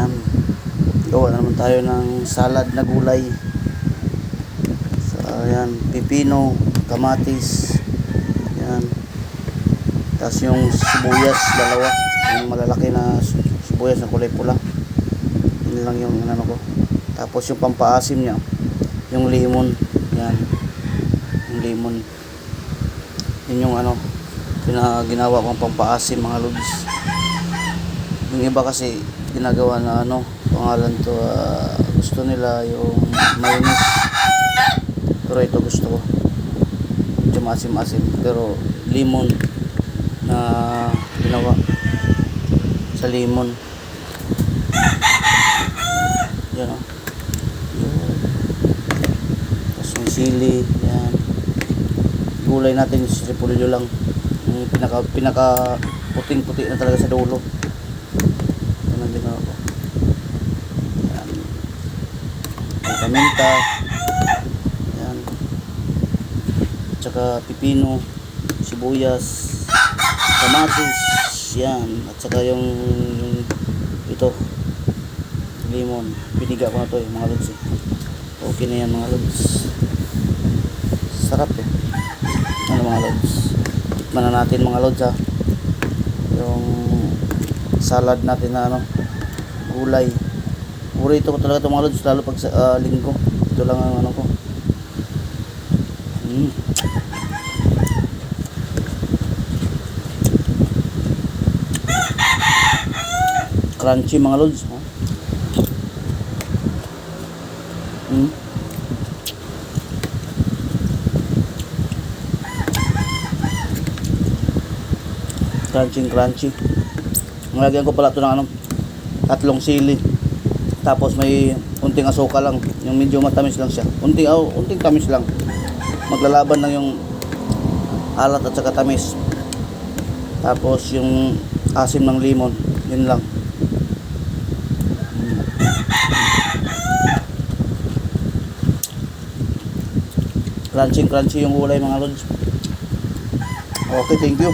Yan. Gawa na naman tayo ng salad na gulay. So, ayan. Pipino, kamatis. Yan. Tapos yung sibuyas, dalawa. Yung malalaki na sibuyas na kulay pula. Yun lang yung ano ko. Tapos yung pampaasim niya, yung lemon. Yan. Yung lemon. Yun yung ano, pinaginawa kong pampaasim mga lods. Yung iba kasi ginagawa na ano, pangalan to, ah, gusto nila yung mayonnaise. Pero ito gusto ko. Medyo maasim-asim. Pero lemon na ginawa sa lemon. Yan o. Yun. Tapos may sili. Yan. Gulay natin yung sipulyo lang. Yung pinaka, pinaka puting-puti na talaga sa dulo. Ginawa ko. Yan. May paminta. Yan. Tsaka pipino, sibuyas, kamatis. Yan. At saka yung, ito, lemon. Piniga ko na to eh, mga lods. eh. Okay na yan mga lods. Sarap eh. Ano mga lods. Tikman na natin mga lods ha. Yung salad natin na ano, gulay. Burrito ko talaga ito mga lods, lalo pag sa ah, linggo. Ito lang ang ano ko. Mm. Crunchy mga lods. Ha? Mm. Crunchy crunchy. Nalagyan ko pala ito ng ano, tatlong sili. Tapos may unting asukal lang. Yung medyo matamis lang siya. Unting, oh, unting tamis lang. Maglalaban lang yung alat at saka tamis. Tapos yung asim ng limon. Yun lang. Crunchy crunchy yung gulay mga lods. Okay, thank you.